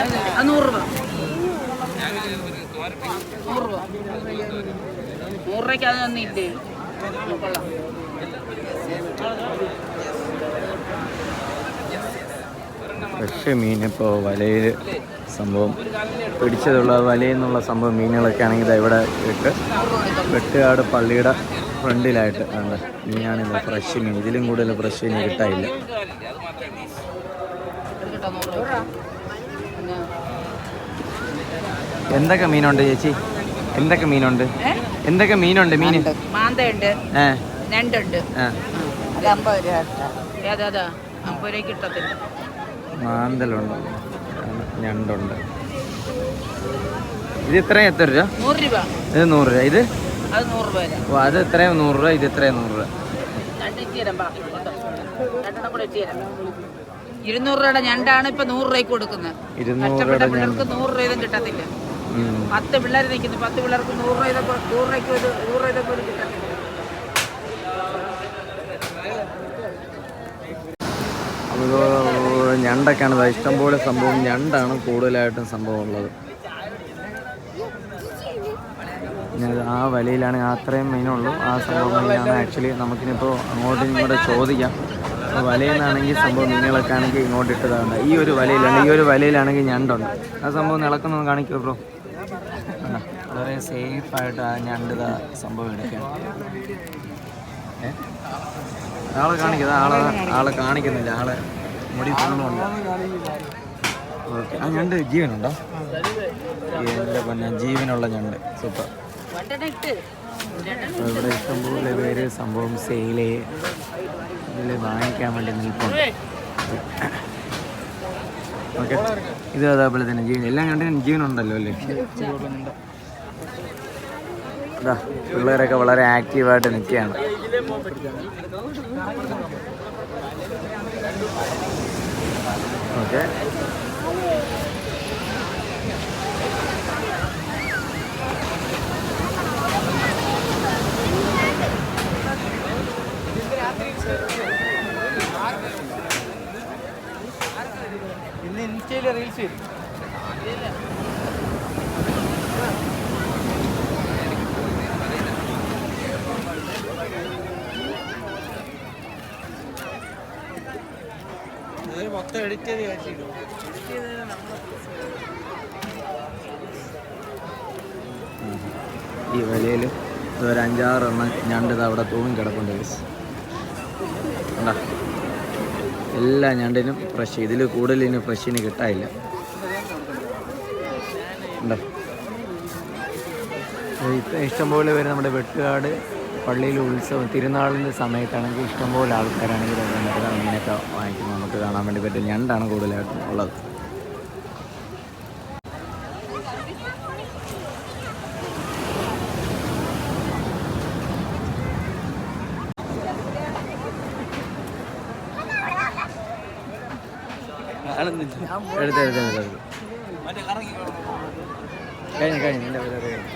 അത് നൂറ് രൂപ. നൂറ് രൂപ. നൂറ് രൂപയ്ക്ക് അത് തന്നില്ലേ കൊള്ളാം ഫ്രഷ് മീൻ ഇപ്പോൾ വലയിൽ സംഭവം പിടിച്ചതുള്ള വലയിൽ നിന്നുള്ള സംഭവം മീനുകളൊക്കെ ആണെങ്കിൽ ഇവിടെ ഇട്ട് വെട്ടുകാട് പള്ളിയുടെ ഫ്രണ്ടിലായിട്ട് ആണ് മീനാണിത് ഫ്രഷ് മീൻ. ഇതിലും കൂടുതൽ ഫ്രഷ് മീൻ കിട്ടാനില്ല എടുക്കട്ടോ നൂറ് രൂപ പിന്നെ എന്തൊക്കെ മീനുണ്ട് ചേച്ചി? എന്തൊക്കെ മീനുണ്ട്? എന്തൊക്കെ മീനുണ്ട് മീന്? മാന്തയുണ്ട്. ഞണ്ടുണ്ട്. മാന്തലുണ്ട്. ഞണ്ടുണ്ട്. ഇത് ഇത്രയും എത്ര രൂപ? നൂറ് രൂപ. ഇത് നൂറ് രൂപ. ഇത്? ഓ അത് ഇത്രയും നൂറ് രൂപ. ഇത് ഇത്രയും നൂറ് രൂപ. ഇരുന്നൂറ് രൂപയുടെ ഞണ്ടാണ് ഇപ്പൊ നൂറ് രൂപയ്ക്ക് കൊടുക്കുന്നത്. കഷ്ടപ്പെട്ട പിള്ളേർക്ക് നൂറ് രൂപ ഇതും കിട്ടത്തില്ല. പത്ത് പിള്ളേർ നിൽക്കുന്നു പത്ത് പിള്ളേർക്ക് നൂറ് രൂപ ഇതൊക്കെ നൂറ് രൂപയ്ക്ക് ഒരു നൂറ് രൂപ ഇതൊക്കെ കിട്ടത്തില്ല. ഞണ്ടൊക്കെയാണ്. ഇഷ്ടംപോലെ സംഭവം. ഞണ്ടാണ് കൂടുതലായിട്ടും സംഭവം ഉള്ളത് ആ വലയിലാണ്. അത്രയും മീനുള്ളൂ ആ സംഭവം മീനാണ് ആക്ച്വലി നമുക്കിനിപ്പോൾ അങ്ങോട്ടും ഇങ്ങോട്ട് ചോദിക്കാം. അപ്പോൾ വലയിൽ നിന്നാണെങ്കിൽ സംഭവം മീനുകളൊക്കെ ആണെങ്കിൽ ഇങ്ങോട്ട് ഇട്ടതാണ് ഈ ഒരു വലയിലാണ് ഈ ഒരു വലയിലാണെങ്കിൽ ഞണ്ടുണ്ട്. ആ സംഭവം നിളക്കുന്നത് കാണിക്കോ ബ്രോ? കണ്ടോ? വളരെ സേഫായിട്ട് ആ ഞണ്ട് സംഭവം എടുക്കുക ആളെ കാണിക്കുന്നത് ആളെ ആളെ കാണിക്കുന്നില്ല. ആളെ മുടി തോന്നുന്നുണ്ട് ഓക്കെ. ആ ഞണ്ട് ജീവനുണ്ടോ? എന്റെ പൊന്നെ ജീവനുള്ള ഞണ്ട്. സൂപ്പർ. ഇവിടെ ഇഷ്ടംപോലെ പേര് സംഭവം സെയിൽ ഇതിൽ വാങ്ങിക്കാൻ വേണ്ടി നിൽപ്പുണ്ട്. ഓക്കെ ഇത് അതേപോലെ തന്നെ ജീവൻ. എല്ലാം കണ്ടിനും ജീവനുണ്ടല്ലോ അല്ലേ? അതാ പിള്ളേരൊക്കെ വളരെ ആക്റ്റീവായിട്ട് നിൽക്കുകയാണ്. ഓക്കെ ഇൻസ്റ്റയിൽ റീൽസ് മൊത്തം എഡിറ്റ് ചെയ്ത് ഈ വലയിൽ ഒരു അഞ്ചാറെണ്ണം ഞണ്ട് അവിടെ തൂങ്ങി കിടപ്പുണ്ട് guys. കണ്ടോ? എല്ലാ ഞണ്ടിനും ഫ്രഷ് ഇതിൽ കൂടുതൽ ഇനി ഫ്രഷിന് കിട്ടാനില്ല. ഇപ്പം ഇഷ്ടംപോലെ പേര് നമ്മുടെ വെട്ടുകാട് പള്ളിയിൽ ഉത്സവം തിരുനാളിന്റെ സമയത്താണെങ്കിൽ ഇഷ്ടംപോലെ ആൾക്കാരാണെങ്കിൽ വന്നിട്ട് മീനൊക്കെ വാങ്ങിക്കുന്നത് നമുക്ക് കാണാൻ വേണ്ടി പറ്റും ഞണ്ടാണ് കൂടുതലായിട്ടും ഉള്ളത്. എടുത്ത് എടുത്ത് എടുത്ത് എടുത്ത്. കഴിഞ്ഞു കഴിഞ്ഞു. എന്റെ പരിപാടി? കഴിഞ്ഞു